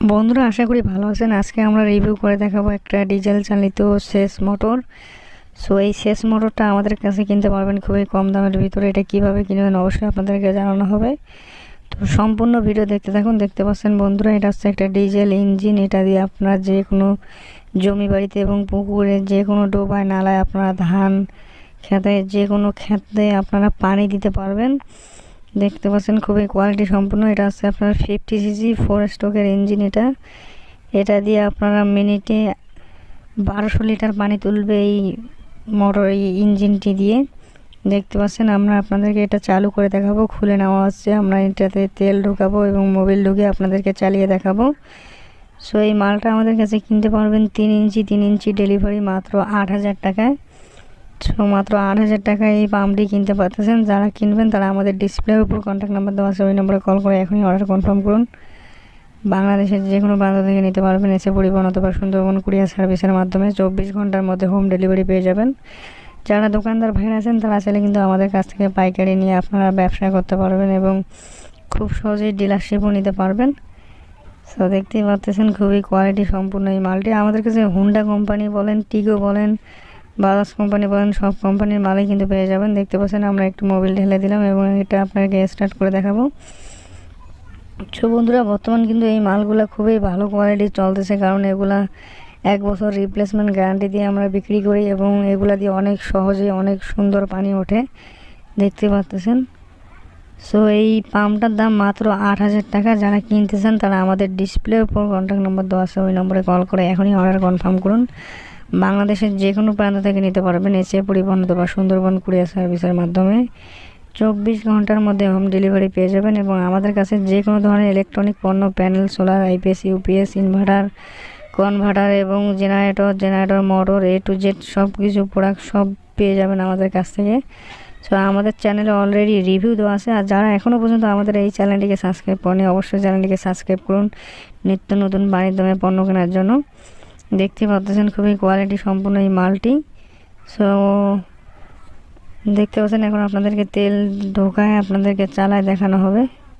বন্ধুরা, আশা করি ভালো আছেন। আজকে আমরা রিভিউ করে দেখাবো একটা ডিজেল চালিত শেষ মোটর সো এই শেষ মোটরটা আমাদের কাছে কিনতে পারবেন খুবই কম দামের ভিতরে। এটা কীভাবে কিনবেন অবশ্যই আপনাদেরকে জানানো হবে। তো, সম্পূর্ণ ভিডিও দেখতে থাকুন। দেখতে পাচ্ছেন বন্ধুরা, এটা হচ্ছে একটা ডিজেল ইঞ্জিন এটা দিয়ে আপনারা যে কোনো জমি বাড়িতে এবং পুকুরে যে কোনো ডোবায়, নালায় আপনারা ধান খেতে, যে কোনো খেতে আপনারা পানি দিতে পারবেন। দেখতে পাচ্ছেন খুবই কোয়ালিটি সম্পূর্ণ এটা হচ্ছে আপনার ফিফটি সিসি ফোর স্ট্রোকের ইঞ্জিন এটা। এটা দিয়ে আপনারা মিনিটে বারোশো লিটার পানি তুলবে এই মোটর এই ইঞ্জিনটি দিয়ে। দেখতে পাচ্ছেন আমরা আপনাদেরকে এটা চালু করে দেখাবো, খুলে নেওয়া হচ্ছে। আমরা এটাতে তেল ঢোকাবো এবং মোবিল ঢুকে আপনাদেরকে চালিয়ে দেখাবো। সো এই মালটা আমাদের কাছে কিনতে পারবেন তিন ইঞ্চি তিন ইঞ্চি ডেলিভারি মাত্র আট হাজার টাকায়। সো মাত্র আট হাজার টাকায় এই পাম্পটি কিনতে পারতেছেন। যারা কিনবেন তারা আমাদের ডিসপ্লের উপর কন্ট্যাক্ট নাম্বার দেওয়া আছে, ওই নম্বরে কল করে এখনই অর্ডার কনফার্ম করুন। বাংলাদেশের যে কোনো প্রান্ত থেকে নিতে পারবেন, এসে পরিবহন অথবা সুন্দরবন কুরিয়ার সার্ভিসের মাধ্যমে চব্বিশ ঘণ্টার মধ্যে হোম ডেলিভারি পেয়ে যাবেন। যারা দোকানদার ভাইরা আছেন, তারা চাইলে কিন্তু আমাদের কাছ থেকে পাইকারি নিয়ে আপনারা ব্যবসা করতে পারবেন এবং খুব সহজেই ডিলারশিপও নিতে পারবেন। সো দেখতেই পাচ্ছেন খুবই কোয়ালিটি সম্পূর্ণ এই মালটি। আমাদের কাছে হুন্ডা কোম্পানি বলেন টিগো বলেন বাজাজ কোম্পানি বলেন, সব কোম্পানির মালই কিন্তু পেয়ে যাবেন। দেখতে পাচ্ছেন আমরা একটু মোবিল ঢেলে দিলাম এবং এটা আপনাকে স্টার্ট করে দেখাবো। সো বন্ধুরা, বর্তমান কিন্তু এই মালগুলো খুবই ভালো কোয়ালিটির চলতেছে কারণ এগুলা এক বছর রিপ্লেসমেন্ট গ্যারান্টি দিয়ে আমরা বিক্রি করি এবং এগুলা দিয়ে অনেক সহজে অনেক সুন্দর পানি ওঠে। দেখতে পাচ্তেছেন সো এই পাম্পটার দাম মাত্র আট হাজার টাকা। যারা কিনতে চান তারা আমাদের ডিসপ্লের উপর কন্ট্যাক্ট নম্বর দেওয়া আছে, ওই নম্বরে কল করে এখনই অর্ডার কনফার্ম করুন। বাংলাদেশের যে কোনো প্রান্ত থেকে নিতে পারবেন এসে পরিবহন অথবা সুন্দরবন কুরিয়ার সার্ভিসের মাধ্যমে। চব্বিশ ঘণ্টার মধ্যে হোম ডেলিভারি পেয়ে যাবেন এবং আমাদের কাছে যে কোনো ধরনের ইলেকট্রনিক পণ্য, panel, solar IPS UPS inverter, converter এবং generator generator, motor, A to Z সব কিছু প্রোডাক্ট সব পেয়ে যাবেন আমাদের কাছ থেকে। সো, আমাদের চ্যানেলে অলরেডি রিভিউ দেওয়া আছে আর যারা এখনও পর্যন্ত আমাদের এই চ্যানেলটিকে সাবস্ক্রাইব করেনি অবশ্যই চ্যানেলটিকে সাবস্ক্রাইব করুন। নিত্য নতুন বাণিজ্য দামে পণ্য কেনার জন্য। দেখতে পাচ্ছেন খুবই কোয়ালিটি সম্পূর্ণ এই মালটি। সো দেখতে পাচ্ছেন এখন আপনাদেরকে তেল ঢোকায় আপনাদেরকে চালায় দেখানো হবে।